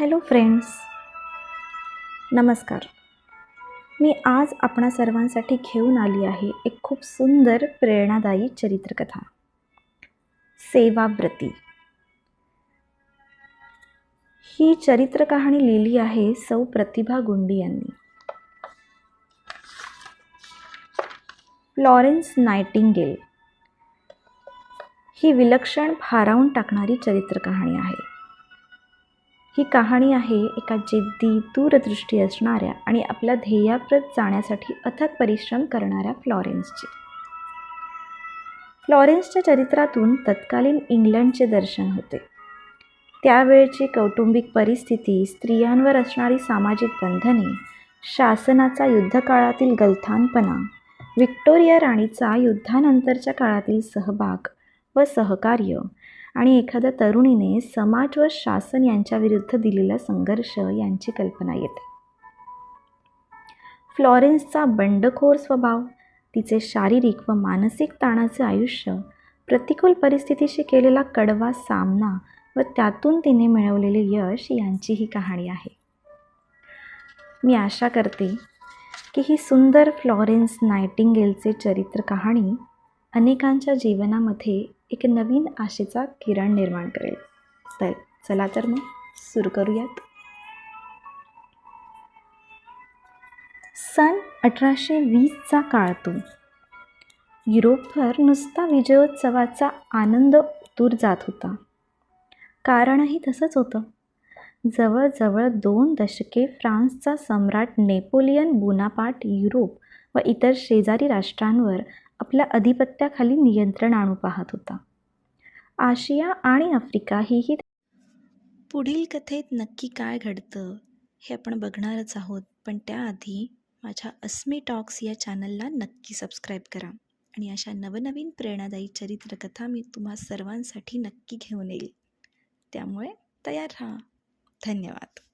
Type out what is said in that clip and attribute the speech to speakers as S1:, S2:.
S1: Hello friends. नमस्कार. मी आज आपणा सर्वांसाठी घेऊन आली आहे एक खूप सुंदर प्रेरणादायी चरित्रकथा. सेवाव्रती ही चरित्र कहाणी लिहिली आहे सौ प्रतिभा गुंडी यांनी. Florence nightingale. ही विलक्षण भारावून टाकणारी चरित्र कहाणी आहे. ही कहाणी आहे एका जिद्दी दूरदृष्टी असणाऱ्या आणि आपल्या ध्येयाप्रत जाण्यासाठी अथक परिश्रम करणाऱ्या फ्लॉरेन्सची. फ्लॉरेन्सच्या चरित्रातून तत्कालीन इंग्लंडचे दर्शन होते. त्यावेळची कौटुंबिक परिस्थिती स्त्रियांवर असणारी सामाजिक बंधने शासनाचा युद्धकाळातील गलथानपणा व्हिक्टोरिया राणीचा युद्धानंतरच्या काळातील सहभाग व सहकार्य आणि एखाद्या तरुणीने समाज व शासन यांच्याविरुद्ध दिलेला संघर्ष यांची कल्पना येते. फ्लॉरेन्सचा बंडखोर स्वभाव तिचे शारीरिक व मानसिक ताणाचे आयुष्य प्रतिकूल परिस्थितीशी केलेला कडवा सामना व त्यातून तिने मिळवलेले यश यांची ही कहाणी आहे. मी आशा करते की ही सुंदर फ्लॉरेन्स नायटिंगेलचे चरित्र कहाणी अनेकांच्या जीवनामध्ये एक नवीन आशेचा किरण निर्माण करेल. तर चला तर मग सुरू करूयात. सन अठराशे वीसचा काळ तो युरोपभर नुसता विजयोत्सवाचा आनंद दूर जात होता. कारणही तसंच होतं. जवळजवळ दोन दशके फ्रान्सचा सम्राट नेपोलियन बोनापाट युरोप व इतर शेजारी राष्ट्रांवर आपल्या अधिपत्याखाली नियंत्रण आणू पाहत होता. आशिया आणि आफ्रिका हीही पुढील कथेत नक्की काय घडतं हे आपण बघणारच आहोत पण त्याआधी माझ्या अस्मी टॉक्स या चॅनलला नक्की सबस्क्राईब करा आणि अशा नवनवीन प्रेरणादायी चरित्रकथा मी तुम्हा सर्वांसाठी नक्की घेऊन येईल. त्यामुळे तयार राहा. धन्यवाद.